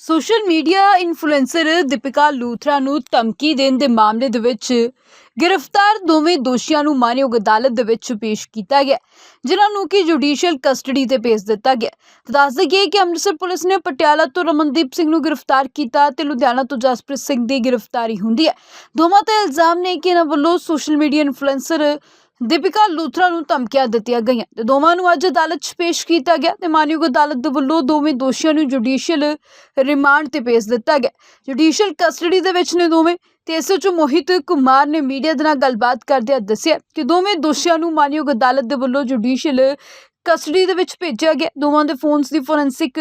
Social media influencer Deepika Luthra ਨੂੰ ਧਮਕੀ ਦੇਣ ਦੇ ਮਾਮਲੇ ਦੇ ਵਿੱਚ ਗ੍ਰਿਫਤਾਰ ਦੋਵੇਂ ਦੋਸ਼ੀਆਂ ਨੂੰ ਮਾਨਯੋਗ ਅਦਾਲਤ ਦੇ ਵਿੱਚ ਪੇਸ਼ ਕੀਤਾ ਗਿਆ, ਜਿਨ੍ਹਾਂ ਨੂੰ ਕਿ ਜੁਡੀਸ਼ੀਅਲ ਕਸਟਡੀ ਤੇ ਭੇਜ ਦਿੱਤਾ ਗਿਆ। ਦੱਸ ਦਈਏ ਕਿ ਅੰਮ੍ਰਿਤਸਰ ਪੁਲਿਸ ਨੇ ਪਟਿਆਲਾ ਤੋਂ ਰਮਨਦੀਪ ਸਿੰਘ ਨੂੰ ਗ੍ਰਿਫਤਾਰ ਕੀਤਾ ਤੇ ਲੁਧਿਆਣਾ ਤੋਂ ਜਸਪ੍ਰੀਤ ਸਿੰਘ ਦੀ ਗ੍ਰਿਫਤਾਰੀ ਹੁੰਦੀ ਹੈ। ਦੋਵਾਂ ਤੇ ਇਲਜ਼ਾਮ ਨੇ ਕਿ ਇਹਨਾਂ ਵੱਲੋਂ social media influencer Deepika Luthra ਨੂੰ ਧਮਕੀਆਂ ਦਿੱਤੀਆਂ ਗਈਆਂ ਤੇ ਦੋਵਾਂ ਨੂੰ ਅੱਜ ਅਦਾਲਤ 'ਚ ਪੇਸ਼ ਕੀਤਾ ਗਿਆ ਤੇ ਮਾਨਯੋਗ ਅਦਾਲਤ ਦੇ ਵੱਲੋਂ ਦੋਵੇਂ ਦੋਸ਼ੀਆਂ ਨੂੰ ਜੁਡੀਸ਼ੀਅਲ ਰਿਮਾਂਡ ਤੇ ਭੇਜ ਦਿੱਤਾ ਗਿਆ। ਜੁਡੀਸ਼ੀਅਲ ਕਸਟਡੀ ਦੇ ਵਿੱਚ ਨੇ ਦੋਵੇਂ ਤੇ ਵਿੱਚ ਮੋਹਿਤ ਕੁਮਾਰ ਨੇ ਮੀਡੀਆ ਦੇ ਨਾਲ ਗੱਲਬਾਤ ਕਰਦਿਆਂ ਦੱਸਿਆ ਕਿ ਦੋਵੇਂ ਦੋਸ਼ੀਆਂ ਨੂੰ ਮਾਨਯੋਗ ਅਦਾਲਤ ਦੇ ਵੱਲੋਂ ਜੁਡੀਸ਼ੀਅਲ ਕਸਟਡੀ ਦੇ ਵਿੱਚ ਭੇਜਿਆ ਗਿਆ। ਦੋਵਾਂ ਦੇ ਫੋਨਸ ਦੀ ਫੋਰੈਂਸਿਕ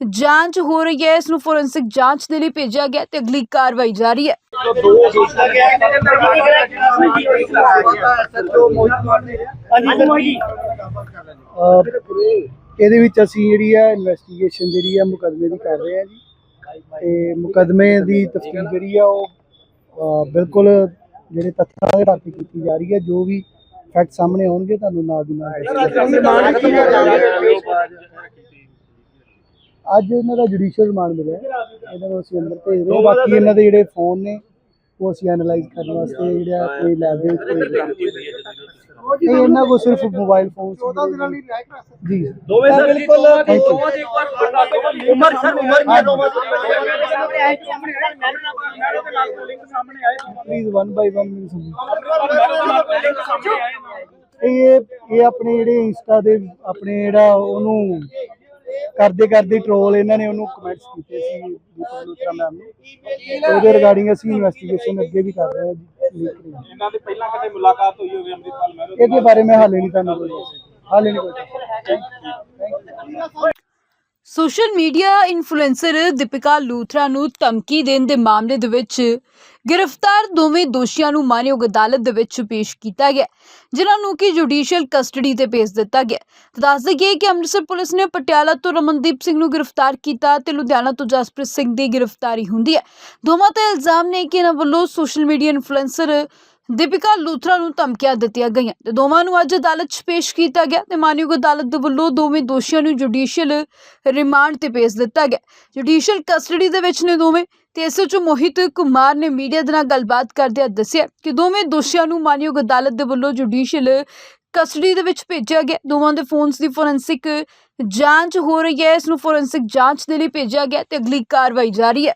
ਜਾਂਚ ਹੋ ਰਹੀ ਹੈ। ਇਸ ਨੂੰ ਫੋਰੈਂਸਿਕ ਜਾਂਚ ਦੇ ਲਈ ਭੇਜਿਆ ਗਿਆ ਤੇ ਅਗਲੀ ਕਾਰਵਾਈ ਜਾਰੀ ਹੈ। ਇਹਦੇ ਵਿੱਚ ਅਸੀਂ ਜਿਹੜੀ ਹੈ ਇਨਵੈਸਟੀਗੇਸ਼ਨ ਜਿਹੜੀ ਹੈ ਮੁਕਦਮੇ ਦੀ ਕਰ ਰਹੇ ਹਾਂ ਜੀ। ਤੇ ਮੁਕਦਮੇ ਦੀ ਤਫਤੀਸ਼ ਜਿਹੜੀ ਆ ਉਹ ਬਿਲਕੁਲ ਜਿਹੜੇ ਤੱਥਾਂ ਦੇ ਆਧਾਰ ਕੀਤੀ ਜਾ ਰਹੀ ਹੈ ਜੋ ਵੀ ਫੈਕਟ ਸਾਹਮਣੇ ਆਉਣਗੇ ਤੁਹਾਨੂੰ ਨਾਲ ਦੀ ਨਾਲ। ਅੱਜ ਇਹਨਾਂ ਦਾ ਜੁਡੀਸ਼ੀਅਲ ਰਿਮਾਂਡ ਮਿਲਿਆ। ਇਹਨਾਂ ਨੂੰ ਅਸੀਂ ਅੰਦਰ ਭੇਜ ਰਹੇ ਹਾਂ। ਬਾਕੀ ਇਹਨਾਂ ਦੇ ਜਿਹੜੇ ਫੋਨ ਨੇ ਉਹ ਅਸੀਂ ਐਨਾਲਾਈਜ਼ ਕਰਨ ਵਾਸਤੇ ਜਿਹੜਾ ਕੋਈ ਲੈਬ ਦੇ ਕੋਈ ਇਹ ਇਹਨਾਂ ਕੋ ਸਿਰਫ ਮੋਬਾਈਲ ਫੋਨ ਜੀ। ਦੋਵੇਂ ਸਰ ਬਿਲਕੁਲ ਬਿਲਕੁਲ thank you। ਦੋਵਾਂ ਦੀ ਇੱਕ ਵਾਰ ਬਤਾ ਦਿਓ ਉਮਰ ਸਰ ਉਮਰ ਕੀ ਦੋਵਾਂ ਪਲੀਜ਼ ਵਨ ਬਾਈ ਵਨ ਮੈਨੂੰ ਸਮਝੋ ਲਿੰਕ ਸਾਹਮਣੇ ਆਏ ਇਹ ਇਹ ਆਪਣੇ ਜਿਹੜੇ ਇੰਸਟਾ ਦੇ ਆਪਣੇ ਜਿਹੜਾ ਉਹਨੂੰ ਕਰਦੇ ਕਰਦੇ ਟ੍ਰੋਲ ਇਹਨਾਂ ਨੇ ਉਹਨੂੰ ਕਮੈਂਟਸ ਕੀਤੇ ਸੀ ਦੀਪਕ ਲੂਥਰਾ ਮੈਮ ਨੇ। ਤੇ ਉਹਦੇ ਰਿਗਾਰਡਿੰਗ ਅਸੀਂ ਇਨਵੈਸਟੀਗੇਸ਼ਨ ਅੱਗੇ ਵੀ ਕਰ ਰਹੇ ਹਾਂ ਜੀ। ਇਹਨਾਂ ਦੇ ਪਹਿਲਾਂ ਕਦੇ ਮੁਲਾਕਾਤ ਹੋਈ ਹੋਵੇ ਅੰਮ੍ਰਿਤਪਾਲ ਮਹਿਰੋ ਇਹਦੇ ਬਾਰੇ ਮੈਂ ਹਾਲੇ ਨਹੀਂ ਤੁਹਾਨੂੰ ਹਾਲੇ ਨਹੀਂ ਕੋਈ social media influencer Deepika Luthra ਨੂੰ ਧਮਕੀ ਦੇਣ ਦੇ ਮਾਮਲੇ ਦੇ ਵਿੱਚ ਗ੍ਰਿਫਤਾਰ ਦੋਵੇਂ ਦੋਸ਼ੀਆਂ ਨੂੰ ਮਾਨਯੋਗ ਅਦਾਲਤ ਦੇ ਵਿੱਚ ਪੇਸ਼ ਕੀਤਾ ਗਿਆ, ਜਿਨ੍ਹਾਂ ਨੂੰ ਕਿ ਜੁਡੀਸ਼ੀਅਲ ਕਸਟਡੀ ਤੇ ਭੇਜ ਦਿੱਤਾ ਗਿਆ। ਦੱਸ ਦਈਏ ਕਿ ਅੰਮ੍ਰਿਤਸਰ ਪੁਲਿਸ ਨੇ ਪਟਿਆਲਾ ਤੋਂ ਰਮਨਦੀਪ ਸਿੰਘ ਨੂੰ ਗ੍ਰਿਫਤਾਰ ਕੀਤਾ ਤੇ ਲੁਧਿਆਣਾ ਤੋਂ ਜਸਪ੍ਰੀਤ ਸਿੰਘ ਦੀ ਗ੍ਰਿਫਤਾਰੀ ਹੁੰਦੀ ਹੈ। ਦੋਵਾਂ ਤੇ ਇਲਜ਼ਾਮ ਨੇ ਕਿ ਇਹਨਾਂ ਵੱਲੋਂ social media influencer Deepika Luthra ਨੂੰ ਧਮਕੀਆਂ ਦਿੱਤੀਆਂ ਗਈਆਂ ਤੇ ਦੋਵਾਂ ਨੂੰ ਅੱਜ ਅਦਾਲਤ 'ਚ ਪੇਸ਼ ਕੀਤਾ ਗਿਆ ਤੇ ਮਾਨਯੋਗ ਅਦਾਲਤ ਦੇ ਵੱਲੋਂ ਦੋਵੇਂ ਦੋਸ਼ੀਆਂ ਨੂੰ ਜੁਡੀਸ਼ੀਅਲ ਰਿਮਾਂਡ ਤੇ ਭੇਜ ਦਿੱਤਾ ਗਿਆ। ਜੁਡੀਸ਼ੀਅਲ ਕਸਟਡੀ ਦੇ ਵਿੱਚ ਨੇ ਦੋਵੇਂ ਤੇ ਵਿੱਚ ਮੋਹਿਤ ਕੁਮਾਰ ਨੇ ਮੀਡੀਆ ਦੇ ਨਾਲ ਗੱਲਬਾਤ ਕਰਦਿਆਂ ਦੱਸਿਆ ਕਿ ਦੋਵੇਂ ਦੋਸ਼ੀਆਂ ਨੂੰ ਮਾਨਯੋਗ ਅਦਾਲਤ ਦੇ ਵੱਲੋਂ ਜੁਡੀਸ਼ੀਅਲ ਕਸਟਡੀ ਦੇ ਵਿੱਚ ਭੇਜਿਆ ਗਿਆ। ਦੋਵਾਂ ਦੇ ਫੋਨਸ ਦੀ ਫੋਰੈਂਸਿਕ ਜਾਂਚ ਹੋ ਰਹੀ ਹੈ। ਇਸ ਨੂੰ ਫੋਰੈਂਸਿਕ ਜਾਂਚ ਦੇ ਲਈ ਭੇਜਿਆ ਗਿਆ ਤੇ ਅਗਲੀ ਕਾਰਵਾਈ ਜਾਰੀ ਹੈ।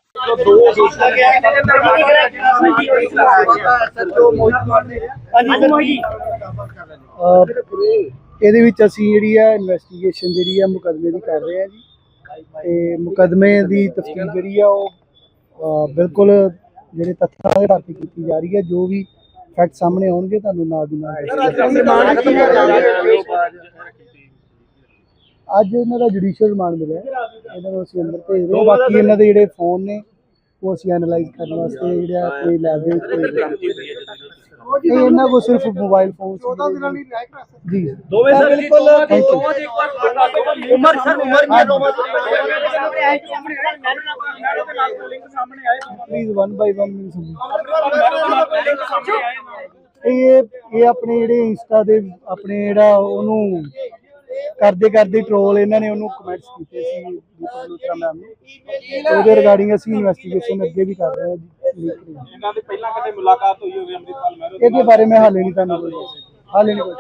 ਇਹਦੇ ਵਿੱਚ ਅਸੀਂ ਜਿਹੜੀ ਹੈ ਇਨਵੈਸਟੀਗੇਸ਼ਨ ਜਿਹੜੀ ਹੈ ਮੁਕਦਮੇ ਦੀ ਕਰ ਰਹੇ ਹਾਂ ਜੀ। ਤੇ ਮੁਕਦਮੇ ਦੀ ਤਫਤੀਸ਼ ਜਿਹੜੀ ਆ ਉਹ ਬਿਲਕੁਲ ਜਿਹੜੇ ਤੱਥਾਂ ਦੇ ਆਧਾਰ ਤੇ ਕੀਤੀ ਜਾ ਰਹੀ ਹੈ। ਜੋ ਵੀ ਫੈਕਟ ਸਾਹਮਣੇ ਆਉਣਗੇ ਤੁਹਾਨੂੰ ਨਾਲ ਦੀ ਨਾਲ ਦੱਸਾਂਗੇ। ਅੱਜ ਇਹਨਾਂ ਦਾ ਜੁਡੀਸ਼ੀਅਲ ਰਿਮਾਂਡ ਮਿਲਿਆ। ਇਹਨਾਂ ਨੂੰ ਅਸੀਂ ਅੰਦਰ ਭੇਜ ਰਹੇ ਹਾਂ। ਬਾਕੀ ਇਹਨਾਂ ਦੇ ਜਿਹੜੇ ਫੋਨ ਨੇ ਉਹ ਅਸੀਂ ਐਨਾਲਾਈਜ਼ ਕਰਨ ਵਾਸਤੇ ਜਿਹੜਾ ਕੋਈ ਲੈਬ ਦੇ ਵਿੱਚ ਕੋਈ ਇਹ ਇਹਨਾਂ ਕੋ ਸਿਰਫ ਮੋਬਾਈਲ ਫੋਨ ਜੀ। ਦੋਵੇਂ ਸਰ ਬਿਲਕੁਲ। ਦੋਵਾਂ ਦੀ ਇੱਕ ਵਾਰ ਉਮਰ ਸਰ ਉਮਰ ਕੀ ਦੋਵਾਂ ਦੀ। ਲਿੰਕ ਸਾਹਮਣੇ ਆਏ ਪਲੀਜ਼ ਵਨ ਬਾਈ ਵਨ ਮੈਨੂੰ ਸਮਝੋ। ਲਿੰਕ ਸਾਹਮਣੇ ਆਏ। ਇਹ ਇਹ ਆਪਣੇ ਜਿਹੜੇ ਇੰਸਟਾ ਦੇ ਆਪਣੇ ਜਿਹੜਾ ਉਹਨੂੰ ਕਰਦੇ ਕਰਦੇ ਟ੍ਰੋਲ ਇਹਨਾਂ ਨੇ ਉਹਨੂੰ ਕਮੈਂਟਸ ਕੀਤੇ ਸੀ ਦੀਪਕ ਲੂਥਰਾ ਮੈਮ ਨੇ। ਉਹਦੇ ਰਿਗਾਰਡਿੰਗ ਅਸੀਂ ਇਨਵੈਸਟੀਗੇਸ਼ਨ ਅੱਗੇ ਵੀ ਕਰ ਰਹੇ ਹਾਂ ਜੀ। ਇਹਨਾਂ ਦੇ ਪਹਿਲਾਂ ਕਦੇ ਮੁਲਾਕਾਤ ਹੋਈ ਹੋਵੇ ਅੰਮ੍ਰਿਤਪਾਲ ਮਹਿਰੋ ਇਹਦੇ ਬਾਰੇ ਮੈਂ ਹਾਲੇ ਨਹੀਂ ਤੁਹਾਨੂੰ ਹਾਲੇ ਨਹੀਂ ਕੋਈ